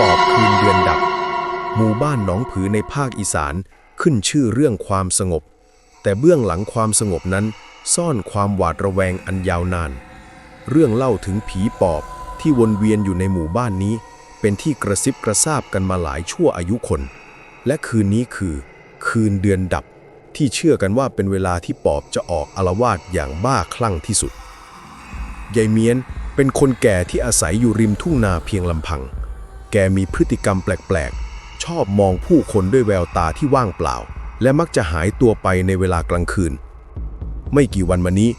ปอบคืนเดือนดับ หมู่บ้านหนองผือในภาคอีสานขึ้นชื่อเรื่องความสงบ แต่เบื้องหลังความสงบนั้น ซ่อนความหวาดระแวงอันยาวนาน เรื่องเล่าถึงผีปอบที่วนเวียนอยู่ในหมู่บ้านนี้ เป็นที่กระซิบกระซาบกันมาหลายชั่วอายุคน และคืนนี้คือ คืนเดือนดับ ที่เชื่อกันว่าเป็นเวลาที่ปอบจะออกอาละวาดอย่างบ้าคลั่งที่สุดยายเมียนเป็นคนแก่ที่อาศัยอยู่ริมทุ่งนาเพียงลำพัง แกมีพฤติกรรมแปลกๆ ชอบมองผู้คนด้วยแววตาที่ว่างเปล่า และมักจะหายตัวไปในเวลากลางคืน ไม่กี่วันมานี้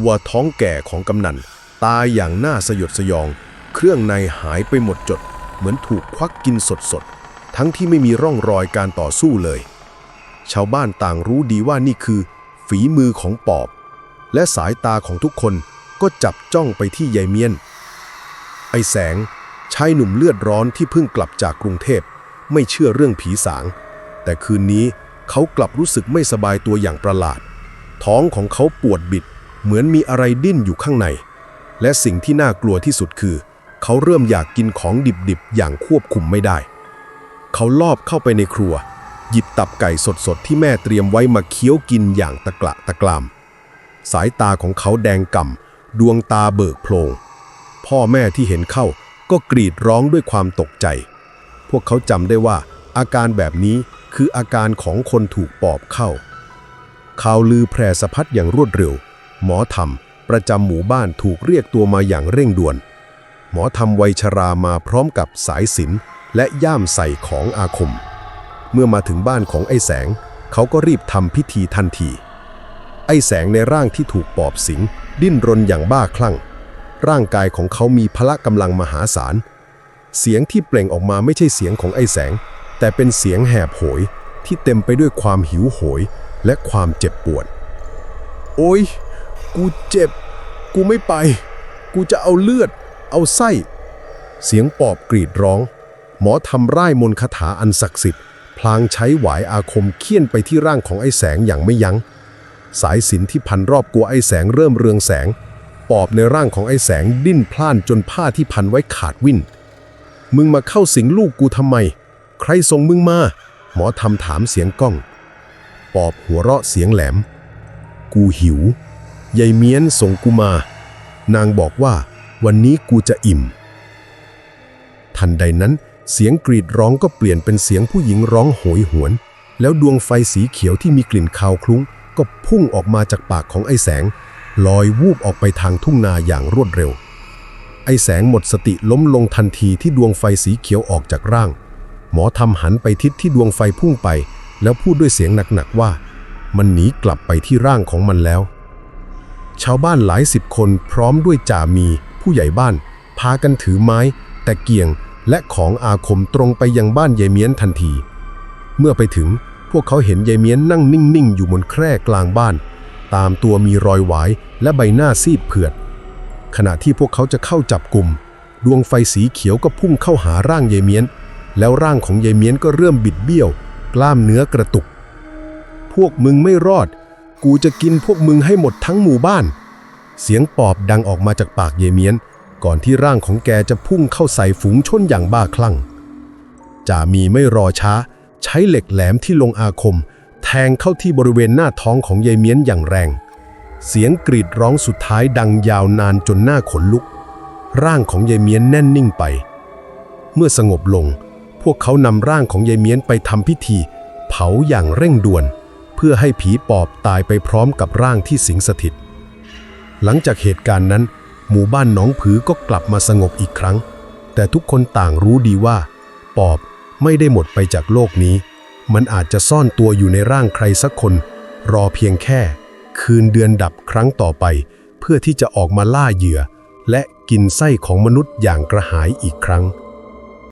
วัวท้องแก่ของกำนัน ตายอย่างน่าสยดสยอง เครื่องในหายไปหมดจด เหมือนถูกควักกินสดๆ ทั้งที่ไม่มีร่องรอยการต่อสู้เลย ชาวบ้านต่างรู้ดีว่านี่คือ ฝีมือของปอบ และสายตาของทุกคนก็จับจ้องไปที่ยายเมียน ไอแสง ชายหนุ่มเลือดร้อนที่เพิ่งกลับจากกรุงเทพ ไม่เชื่อเรื่องผีสาง แต่คืนนี้เขากลับรู้สึกไม่สบายตัวอย่างประหลาด ท้องของเขาปวดบิด เหมือนมีอะไรดิ้นอยู่ข้างใน และสิ่งที่น่ากลัวที่สุดคือ เขาเริ่มอยากกินของดิบๆ อย่างควบคุมไม่ได้ เขาลอบเข้าไปในครัว หยิบตับไก่สดๆ ที่แม่เตรียมไว้มาเคี้ยวกินอย่างตะกละตะกราม สายตาของเขาแดงก่ำดวงตาเบิกโพลงพ่อแม่ที่เห็นเข้า ก็กรีดร้องด้วยความตกใจ พวกเขาจำได้ว่า อาการแบบนี้คืออาการของคนถูกปอบเข้า ข่าวลือแพร่สะพัดอย่างรวดเร็ว หมอธรรมประจำหมู่บ้านถูกเรียกตัวมาอย่างเร่งด่วน หมอธรรมวัยชรามาพร้อมกับสายสินและย่ามใส่ของอาคม เมื่อมาถึงบ้านของไอ้แสง เขาก็รีบทำพิธีทันที ไอ้แสงในร่างที่ถูกปอบสิง ดิ้นรนอย่างบ้าคลั่ง ร่างกายของเขามีพละกำลังมหาศาล เสียงที่เปล่งออกมาไม่ใช่เสียงของไอ้แสง แต่เป็นเสียงแหบโหยที่เต็มไปด้วยความหิวโหยและความเจ็บปวด โอ้ย กูเจ็บ กูไม่ไป กูจะเอาเลือด เอาไส้ เสียงปอบกรีดร้อง หมอทำร่ายมนต์คาถาอันศักดิ์สิทธิ์ พลางใช้หวายอาคมเคี่ยนไปที่ร่างของไอ้แสงอย่างไม่ยัง้ง สายสินที่พันรอบกัวไอ้แสงเริ่มเรืองแสง ปอบในร่างของไอ้แสงดิ้นพล่านจนผ้าที่พันไว้ขาดวิ่น มึงมาเข้าสิงลูกกูทำไม ใครส่งมึงมา หมอทำถามเสียงก้อง ปอบหัวเราะเสียงแหลม กูหิวยายเมียนส่งกูมา นางบอกว่าวันนี้กูจะอิ่ม ทันใดนั้นเสียงกรีดร้องก็เปลี่ยนเป็นเสียงผู้หญิงร้องโหยหวน แล้วดวงไฟสีเขียวที่มีกลิ่นคาวคลุ้ง ก็พุ่งออกมาจากปากของไอ้แสง ลอยวูบออกไปทางทุ่งนาอย่างรวดเร็ว ไอแสงหมดสติล้มลงทันทีที่ดวงไฟสีเขียวออกจากร่าง หมอทำหันไปทิศที่ดวงไฟพุ่งไป แล้วพูดด้วยเสียงหนักๆว่า มันหนีกลับไปที่ร่างของมันแล้ว ชาวบ้านหลายสิบคนพร้อมด้วยจ่ามี ผู้ใหญ่บ้าน พากันถือไม้ แต่เกียงและของอาคมตรงไปยังบ้านยายเมียนทันที เมื่อไปถึงพวกเขาเห็นยายเมียนนั่งนิ่งๆ อยู่บนแคร่กลางบ้าน ตามตัวมีรอยหวายและใบหน้าซีดเผือด ขณะที่พวกเขาจะเข้าจับกลุ่ม ดวงไฟสีเขียวก็พุ่งเข้าหาร่างยายเมียน แล้วร่างของยายเมียนก็เริ่มบิดเบี้ยว กล้ามเนื้อกระตุก พวกมึงไม่รอด กูจะกินพวกมึงให้หมดทั้งหมู่บ้าน เสียงปอบดังออกมาจากปากเยเมียน ก่อนที่ร่างของแกจะพุ่งเข้าใส่ฝูงชนอย่างบ้าคลั่งจ่ามีไม่รอช้า ใช้เหล็กแหลมที่ลงอาคม งเข้าที่บริเวณหน้าท้องของยายเมียนอย่างแรง เสียงกรีดร้องสุดท้ายดังยาวนานจนหน้าขนลุก ร่างของยายเมียนแน่นนิ่งไป เมื่อสงบลง พวกเขานำร่างของยายเมียนไปทำพิธี เผาอย่างเร่งด่วน เพื่อให้ผีปอบตายไปพร้อมกับร่างที่สิงสถิต หลังจากเหตุการณ์นั้น หมู่บ้านหนองผือก็กลับมาสงบอีกครั้ง แต่ทุกคนต่างรู้ดีว่า ปอบไม่ได้หมดไปจากโลกนี้ มันอาจจะซ่อนตัวอยู่ในร่างใครสักคน รอเพียงแค่ คืนเดือนดับครั้งต่อไป เพื่อที่จะออกมาล่าเหยื่อ และกินไส้ของมนุษย์อย่างกระหายอีกครั้ง